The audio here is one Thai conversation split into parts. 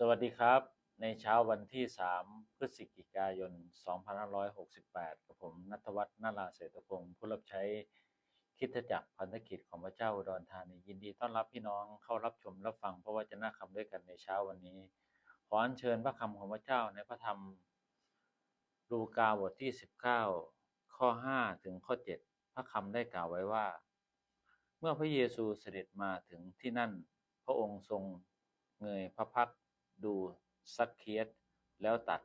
สวัสดีครับ ในเช้าวันที่ 3 พฤศจิกายน 2568 กับผมนัทวัฒน์นาราเศรษฐพงศ์ผู้รับใช้คิดจักรพันธกิจของพระเจ้าอุดรธานียินดีต้อนรับพี่น้องเข้ารับชมรับฟังพระวจนะคำด้วยกันในเช้าวันนี้ ขออัญเชิญพระคำของพระเจ้าในพระธรรมลูกาบทที่ 19 ข้อ 5 ถึงข้อ 7 พระคำได้กล่าวไว้ว่า เมื่อพระเยซูเสด็จมาถึงที่นั่น พระองค์ทรงเงยพระพักตร ดูซักเคียสแล้วตัด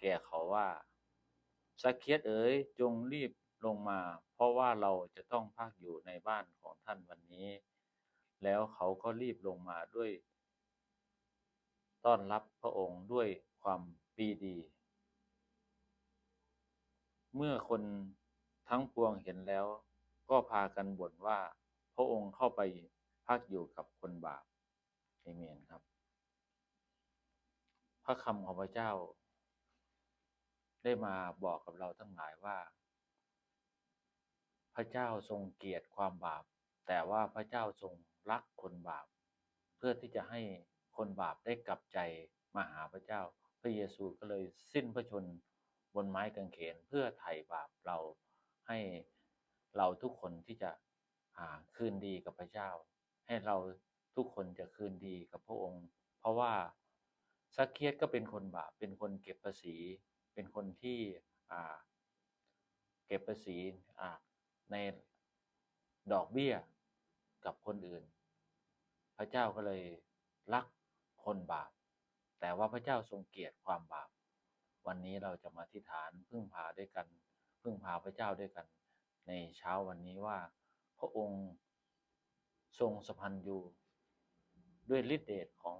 แก่เขาว่าซักเคียสเอ๋ยจงรีบลงมา เพราะว่าเราจะต้องพักอยู่ในบ้านของท่านวันนี้ แล้วเขาก็รีบลงมาด้วย ต้อนรับพระองค์ด้วยความปีดี เมื่อคนทั้งปวงเห็นแล้ว ก็พากันบ่นว่า พระองค์เข้าไปพักอยู่กับคนบาปเอเมนครับ ระคำของพระเจ้า ได้มาบอกกับเราทั้งหลายว่า พระเจ้าทรงเกลียดความบาป แต่ว่าพระเจ้าทรงรักคนบาป เพื่อที่จะให้คนบาปได้กลับใจมาหาพระเจ้า พระเยซูก็เลยสิ้นพระชนบนไม้กางเขนเพื่อไถ่บาปเราให้เราทุกคนที่จะหาคืนดีกับพระเจ้า ให้เราทุกคนจะคืนดีกับพระองค์ เพราะว่า ซักเคียสก็เป็นคนบาป เป็นคนเก็บภาษี เป็นคนที่เก็บภาษีในดอกเบี้ยกับคนอื่น พระเจ้าก็เลยรักคนบาป แต่ว่าพระเจ้าทรงเกลียดความบาป วันนี้เราจะมาที่ฐานพึ่งพาด้วยกัน พึ่งพาพระเจ้าด้วยกัน ในเช้าวันนี้ว่า พระองค์ทรงสพันอยู่ด้วยฤทธิเดชของ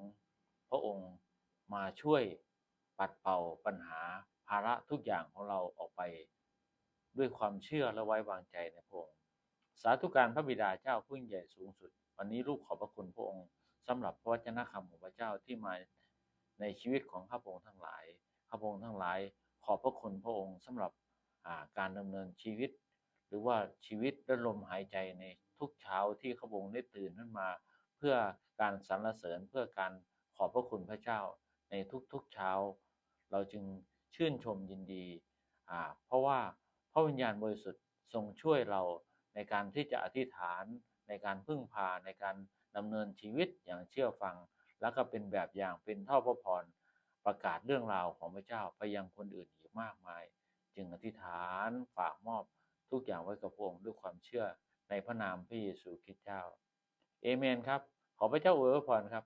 พระองค์ มาช่วยปัดเป่าปัญหาภาระทุกอย่างของเราออกไป ด้วยความเชื่อและไว้วางใจในพระองค์สาธุการพระบิดาเจ้าผู้ยิ่งใหญ่สูงสุด วันนี้ลูกขอบพระคุณพระองค์สำหรับพระวจนะคำของพระเจ้าที่มาในชีวิตของข้าพระองค์ทั้งหลายข้าพระองค์ทั้งหลาย ขอบพระคุณพระองค์สำหรับการดำเนินชีวิต หรือว่าชีวิตและลมหายใจในทุกเช้าที่ข้าพระองค์ได้ตื่นขึ้นมา เพื่อการสรรเสริญเพื่อการขอบพระคุณพระเจ้า ในทุกๆเช้า เราจึงชื่นชมยินดี เพราะว่าพระวิญญาณบริสุทธิ์ทรงช่วยเราในการที่จะอธิษฐานในการพึ่งพาในการดำเนินชีวิตอย่างเชื่อฟัง แล้วก็เป็นแบบอย่างเป็นท่าพระพรประกาศเรื่องราวของพระเจ้าไปยังคนอื่นอีกมากมาย จึงอธิษฐานฝากมอบทุกอย่างไว้กับพระองค์ด้วยความเชื่อในพระนามพระเยซูคริสต์เจ้าเอเมนครับ ขอพระเจ้าอวยพรครับ